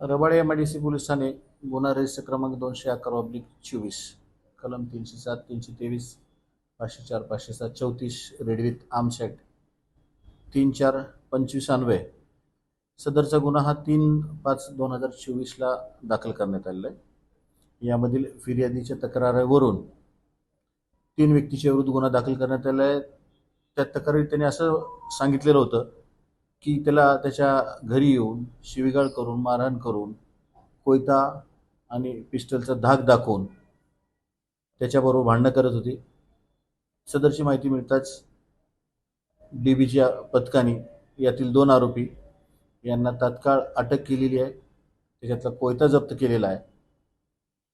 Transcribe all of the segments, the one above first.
Rabale M I D C पोलिसांनी गुन्हा register क्रमांक दोनशे अकरा ऑब्लिक चोवीस कलम तीनशे सात तीनशे तेवीस पाचशे चार पाचशे सात चौतीस रेडविथ आर्म्स ॲक्ट तीन चार पंचवीस अन्वय. सदरचा गुन्हा हा तीन पाच दोन हजार चोवीसला दाखल करण्यात आलेला आहे. यामधील फिर्यादीच्या तक्रारीवरून तीन व्यक्तीच्या विरुद्ध गुन्हा दाखल करण्यात आला आहे. त्या तक्रारीत त्यांनी असं सांगितलेलं होतं की त्याला त्याच्या घरी येऊन शिवीगाळ करून मारहाण करून कोयता आणि पिस्टलचा धाक दाखवून त्याच्याबरोबर भांडणं करत होती. सदरची माहिती मिळताच डी बीच्या पथकाने यातील दोन आरोपी यांना तात्काळ अटक केलेली आहे. त्याच्यातला कोयता जप्त केलेला आहे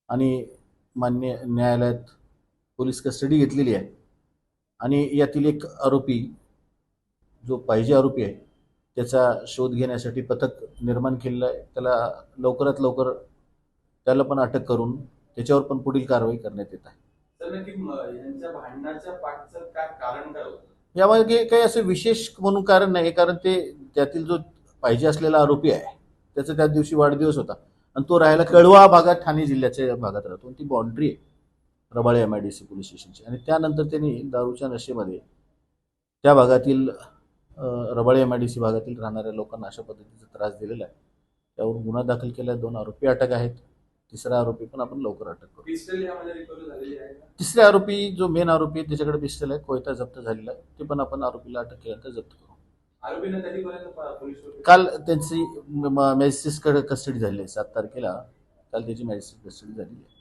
आणि मान्य न्यायालयात पोलीस कस्टडी घेतलेली आहे. आणि यातील एक आरोपी जो पाहिजे आरोपी आहे त्याचा शोध घेण्यासाठी पथक निर्माण केलेलं आहे. त्याला लवकरात लवकर त्याला पण अटक करून त्याच्यावर पण पुढील कारवाई करण्यात येत आहे. यामागे काही असं विशेष म्हणून कारण नाही कारण ते त्यातील जो पाहिजे असलेला आरोपी आहे त्याचा त्याच दिवशी वाढदिवस होता. आणि तो राहायला कळवा भागात ठाणे जिल्ह्याच्या भागात राहतो. आणि ती बाँड्री आहे Rabale M I D C police स्टेशनची. आणि त्यानंतर त्यांनी दारूच्या नशेमध्ये त्या भागातील Rabale M I D C भागातील राहणाऱ्या लोकांना अशा पद्धतीचा त्रास दिलेला आहे. त्यावर गुन्हा दाखल केला दोन आरोपी अटक आहेत. तिसरा आरोपी पण आपण लवकर अटक करू? तिसरे आरोपी जो मेन आरोपी आहे त्याच्याकडे पिस्टल आहे. कोयता जप्त झालेला आहे. ते पण आपण आरोपीला अटक केल्यानंतर जप्त करू. काल त्यांची मॅजिस्ट्रेटकडे कस्टडी झाली आहे. सात तारखेला काल त्याची मॅजिस्ट्रेट कस्टडी झाली आहे.